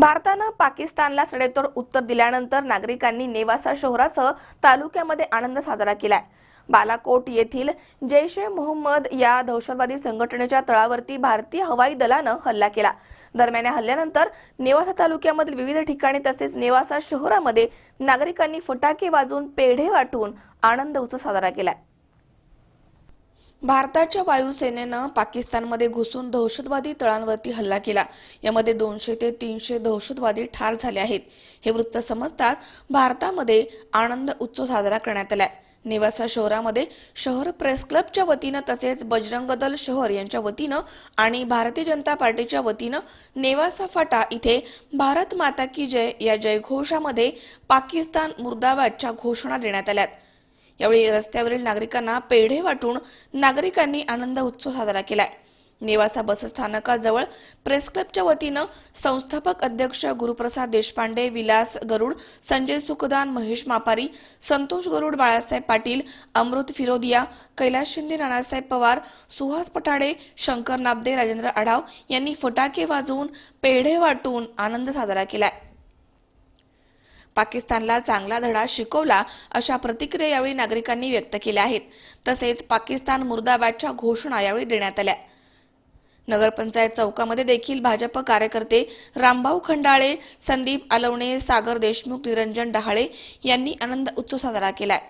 भारतानं पाकिस्तानला सडेतोड उत्तर दिल्यानंतर नागरिकांनी नेवासा शहरासह तालुक्यामध्ये आनंद साजरा केलाय. बालाकोट येथील जैश ए मोहम्मद या दहशतवादी संघटनेच्या तळावरती भारतीय हवाई दलानं हल्ला केला. दरम्यान या हल्ल्यानंतर नेवासा तालुक्यामधील विविध ठिकाणी तसेच नेवासा शहरामध्ये नागरिकांनी फटाके वाजवून पेढे वाटून आनंद उत्सव साजरा केलाय. भारताच्या वायुसेनेनं पाकिस्तानमध्ये घुसून दहशतवादी तळांवरती हल्ला केला. यामध्ये दोनशे ते तीनशे दहशतवादी ठार झाले आहेत. हे वृत्त समजताच भारतामध्ये आनंद उत्सव साजरा करण्यात आलाय. नेवासा शहरामध्ये शहर प्रेस क्लबच्या वतीनं तसेच बजरंग दल शहर यांच्या वतीनं आणि भारतीय जनता पार्टीच्या वतीनं नेवासा फाटा इथे भारत माता की जय या जयघोषामध्ये पाकिस्तान मुर्दाबादच्या घोषणा देण्यात आल्यात. यावेळी रस्त्यावरील नागरिकांना पेढे वाटून नागरिकांनी आनंद उत्सव साजरा केलाय. नेवासा बसस्थानकाजवळ प्रेस क्लबच्या वतीनं संस्थापक अध्यक्ष गुरुप्रसाद देशपांडे विलास गरुड संजय सुखदान महेश मापारी संतोष गरुड बाळासाहेब पाटील अमृत फिरोदिया कैलास शिंदे नानासाहेब पवार सुहास पठाडे शंकर नाबदे राजेंद्र आढाव यांनी फटाके वाजवून पेढे वाटून आनंद साजरा केलाय. पाकिस्तानला चांगला धडा शिकवला अशा प्रतिक्रिया यावेळी नागरिकांनी व्यक्त केल्या आहेत. तसेच पाकिस्तान मुर्दाबादच्या घोषणा यावेळी देण्यात आल्या. नगरपंचायत चौकामध्ये देखील भाजप कार्यकर्ते रामभाऊ खंडाळे संदीप आलवणे सागर देशमुख निरंजन डहाळे यांनी आनंद उत्सव साजरा केलाय.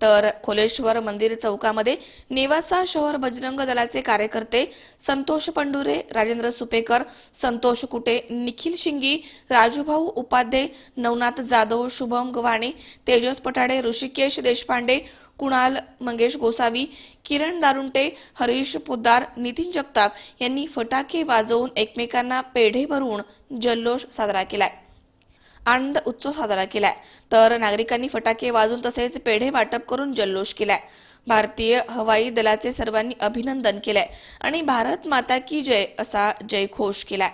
तर खोलेश्वर मंदिर चौकामध्ये नेवासा शहर बजरंग दलाचे कार्यकर्ते संतोष पंडुरे राजेंद्र सुपेकर संतोष कुटे निखिल शिंगी राजूभाऊ उपाध्ये नवनाथ जाधव शुभम गव्हाणे तेजस पठाडे ऋषिकेश देशपांडे कुणाल मंगेश गोसावी किरण दारुंटे हरीश पोद्दार नितीन जगताप यांनी फटाके वाजवून एकमेकांना पेढे भरून जल्लोष साजरा केलाय. आनंद उत्सव साजरा केलाय. तर नागरिकांनी फटाके वाजून तसेच पेढे वाटप करून जल्लोष केलाय. भारतीय हवाई दलाचे सर्वांनी अभिनंदन केलंय आणि भारत माता की जय असा जयघोष केलाय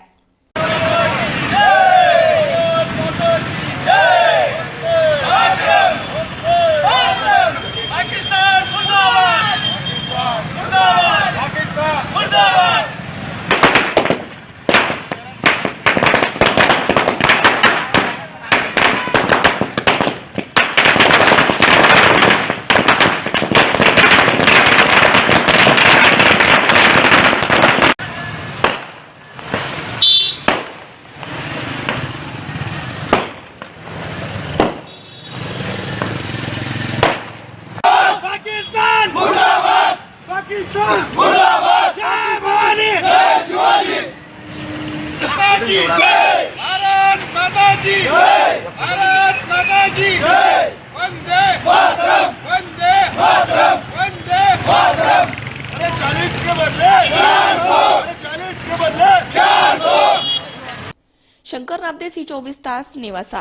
पाकिस्तान मुर्दाबाद मुर्दाबाद पाकिस्तान मुर्दाबाद पाकिस्तान मुर्दाबाद पाकिस्तान मुर्दाबाद जय भवानी जय शिवाजी माताजी जय भारत माता जय भारत माता जय वंदे मातरम वंदे मातरम वंदे मातरम अरे चालीस के बदले चार सौ अरे चालीस के बदले चार सौ शंकर नाबदे सी चोवीस तास निवासा.